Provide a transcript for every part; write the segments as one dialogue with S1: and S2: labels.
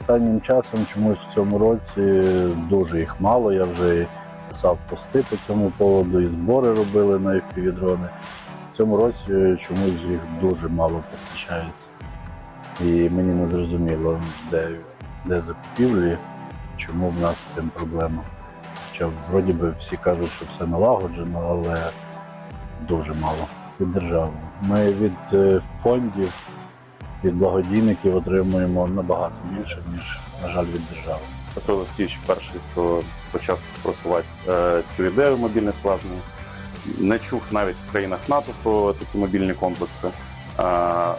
S1: останнім часом чомусь в цьому році дуже їх мало. Я вже писав пости по цьому поводу, і збори робили на FPV-дрони. В цьому році чомусь їх дуже мало постачається. І мені не зрозуміло, де, де закупівлі, чому в нас з цим проблема. Хоча вроді би всі кажуть, що все налагоджено, але дуже мало від держави. Ми від е, фондів, від благодійників отримуємо набагато більше, ніж, на жаль, від держави.
S2: Петро Олексійович перший, хто почав просувати е, цю ідею мобільних плазм. Не чув навіть в країнах НАТО про такі мобільні комплекси. Е,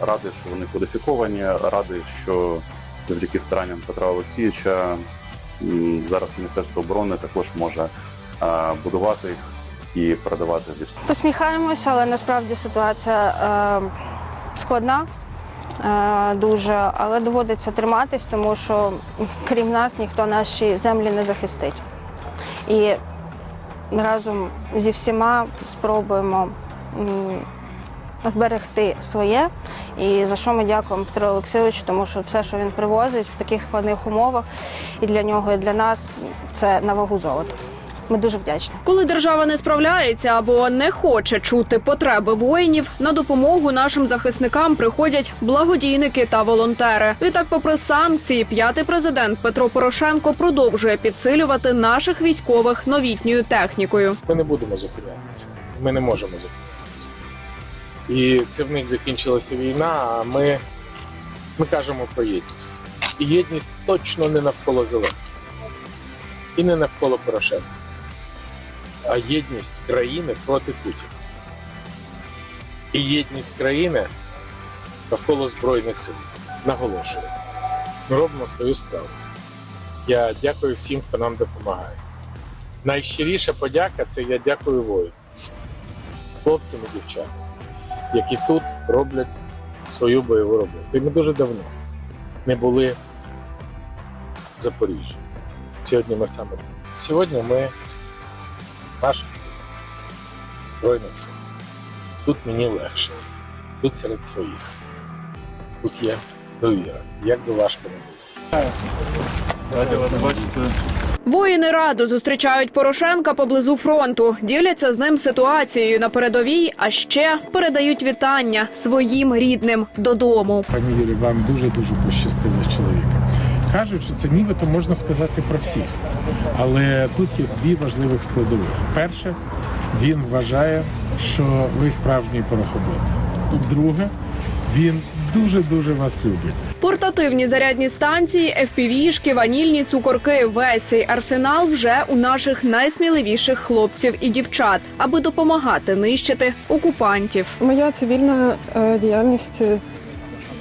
S2: Радий, що вони кодифіковані, радий, що завдяки старанням Петра Олексійовича зараз Міністерство оборони також може е, будувати їх і передавати військовим.
S3: Посміхаємося, але насправді ситуація е, складна. Е, Дуже, але доводиться триматись, тому що крім нас ніхто наші землі не захистить. І разом зі всіма спробуємо вберегти своє. І за що ми дякуємо Петру Олексійовичу, тому що все, що він привозить в таких складних умовах, і для нього, і для нас це на вагу золота. Ми дуже вдячні.
S4: Коли держава не справляється або не хоче чути потреби воїнів, на допомогу нашим захисникам приходять благодійники та волонтери. Відтак, попри санкції, п'ятий президент Петро Порошенко продовжує підсилювати наших військових новітньою технікою.
S5: Ми не будемо зупинятися. Ми не можемо зупинятися. І це в них закінчилася війна, а ми, ми кажемо про єдність. І єдність точно не навколо Зеленського і не навколо Порошенка, єдність країни проти Путіна. І єдність країни навколо Збройних сил. Наголошую. Ми робимо свою справу. Я дякую всім, хто нам допомагає. Найщиріша подяка це я дякую воїнам, хлопцям і дівчатам, які тут роблять свою бойову роботу. І ми дуже давно не були в Запоріжжі. Сьогодні ми саме. Сьогодні ми в наших збройних сил. Тут мені легше, тут серед своїх. Тут є довіра. Як би важко не було.
S4: Воїни раду зустрічають Порошенка поблизу фронту, діляться з ним ситуацією на передовій, а ще передають вітання своїм рідним додому.
S5: Пані Юлі, вам дуже дуже пощастило з чоловіком. Кажуть, що це нібито можна сказати про всіх. Але тут є дві важливих складових. Перше, він вважає, що ви справжній порохобот. Друге, він дуже дуже вас любить.
S4: Портативні зарядні станції, FPV-шки, ванільні цукорки. Весь цей арсенал вже у наших найсміливіших хлопців і дівчат, аби допомагати нищити окупантів.
S6: Моя цивільна е, діяльність е,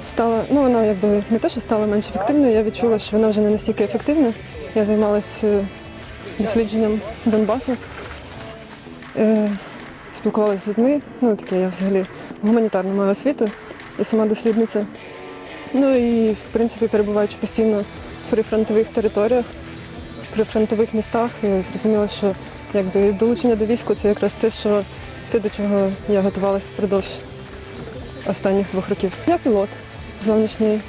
S6: стала, ну вона якби не те, що стала менш ефективною, я відчула, що вона вже не настільки ефективна. Я займалася е, дослідженням Донбасу, е, спілкувалася з людьми. Ну, таке я взагалі гуманітарну маю освіту, я сама дослідниця. Ну і, в принципі, перебуваючи постійно при фронтових територіях, при фронтових містах, я зрозуміла, що якби долучення до війську це якраз те, що те, до чого я готувалася впродовж останніх двох років. Я пілот, зовнішній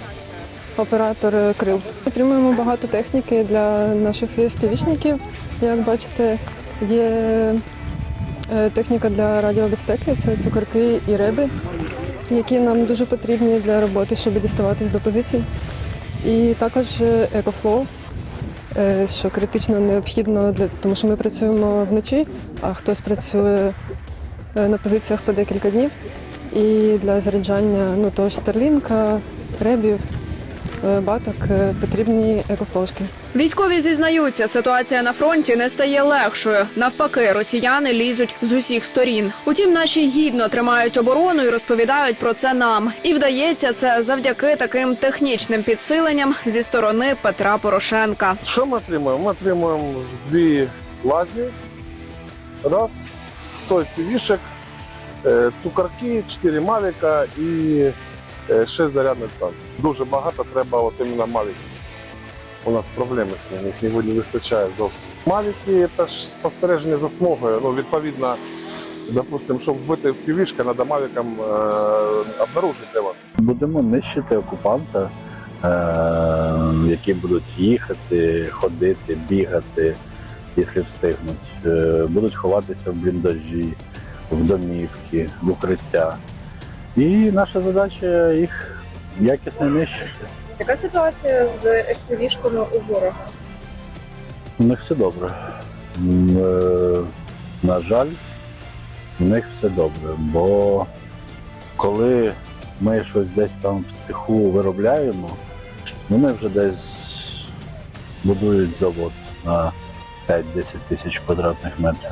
S6: оператор крил. Отримуємо багато техніки для наших FPV-шників. Як бачите, є е, техніка для радіобезпеки, це цукорки і реби, які нам дуже потрібні для роботи, щоб діставатись до позицій. І також екофлоу, е, що критично необхідно для тому, що ми працюємо вночі, а хтось працює е, на позиціях по декілька днів. І для заряджання ну, того ж старлінка, ребів, баток е, потрібні екофлошки.
S4: Військові зізнаються, ситуація на фронті не стає легшою. Навпаки, росіяни лізуть з усіх сторін. Утім, наші гідно тримають оборону і розповідають про це нам. І вдається це завдяки таким технічним підсиленням зі сторони Петра Порошенка.
S7: Що ми отримуємо? Ми отримуємо дві лазні, раз, 100 півішек, е, цукорки, 4 мавіка і 6 зарядних станцій. Дуже багато треба от іменно мавіків. У нас проблеми з ними, їх не вистачає зовсім. Мавіки це ж спостереження за смогою. Ну, відповідно, допустим, щоб вбити в півішка, треба мавікам е, обнаружити його.
S1: Будемо нищити окупанта, е, які будуть їхати, ходити, бігати, якщо встигнуть. Е, будуть ховатися в бліндажі, в домівки, в укриття. І наша задача їх якісно нищити.
S4: Яка ситуація з FPV-шками у ворога?
S1: У них все добре. Е, На жаль, у них все добре. Бо коли ми щось десь там в цеху виробляємо, вони вже десь будують завод на 5-10 тисяч квадратних метрів.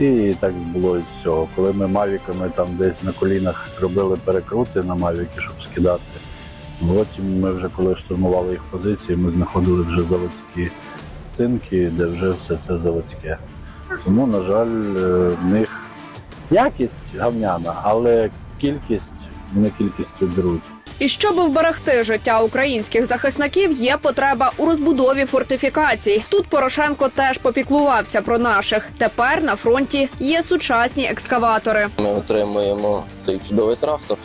S1: І так було з цього. Коли ми мавіками там десь на колінах робили перекрути на мавіки, щоб скидати. Потім ми вже коли штурмували їх позиції, ми знаходили вже заводські цинки, де вже все це заводське. Тому, на жаль, е, в них якість гавняна, але кількість не кількістю беруть.
S4: І щоб вберегти життя українських захисників, є потреба у розбудові фортифікацій. Тут Порошенко теж попіклувався про наших. Тепер на фронті є сучасні екскаватори.
S8: Ми отримуємо цей чудовий трактор.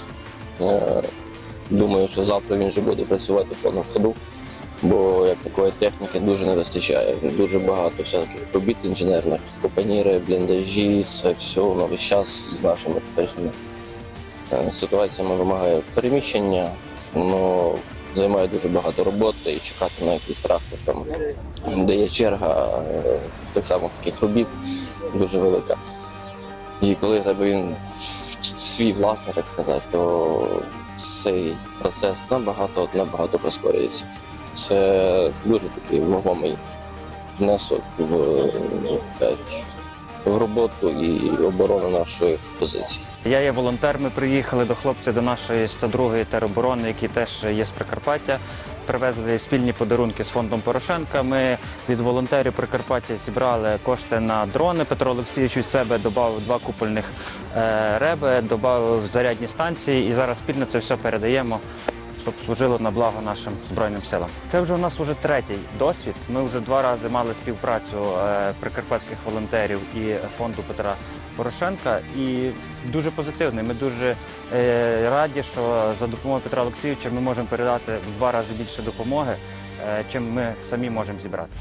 S8: Е, Думаю, що завтра він вже буде працювати повному ходу, бо як такої техніки дуже не вистачає. Дуже багато всяких робіт інженерних, копаніри, бліндажі, це все на весь час з нашими теперішніми е, ситуаціями вимагає переміщення, воно займає дуже багато роботи і чекати на якийсь трактор, там, де є черга е, так само таких робіт дуже велика. І коли тебе він свій власний, так сказати, то цей процес набагато набагато прискорюється. Це дуже такий вагомий внесок в, в роботу і оборону наших позицій.
S9: Я є волонтер. Ми приїхали до хлопців до нашої 102-ї тероборони, які теж є з Прикарпаття. Привезли спільні подарунки з фондом Порошенка. Ми від волонтерів Прикарпаття зібрали кошти на дрони. Петро Олексійович від себе додав два купольних е, реби, додав зарядні станції, і зараз спільно це все передаємо. Щоб служило на благо нашим збройним силам. Це вже у нас уже третій досвід. Ми вже два рази мали співпрацю е, прикарпатських волонтерів і фонду Петра Порошенка. І дуже позитивний. Ми дуже е, раді, що за допомогою Петра Олексійовича ми можемо передати в два рази більше допомоги, е, чим ми самі можемо зібрати.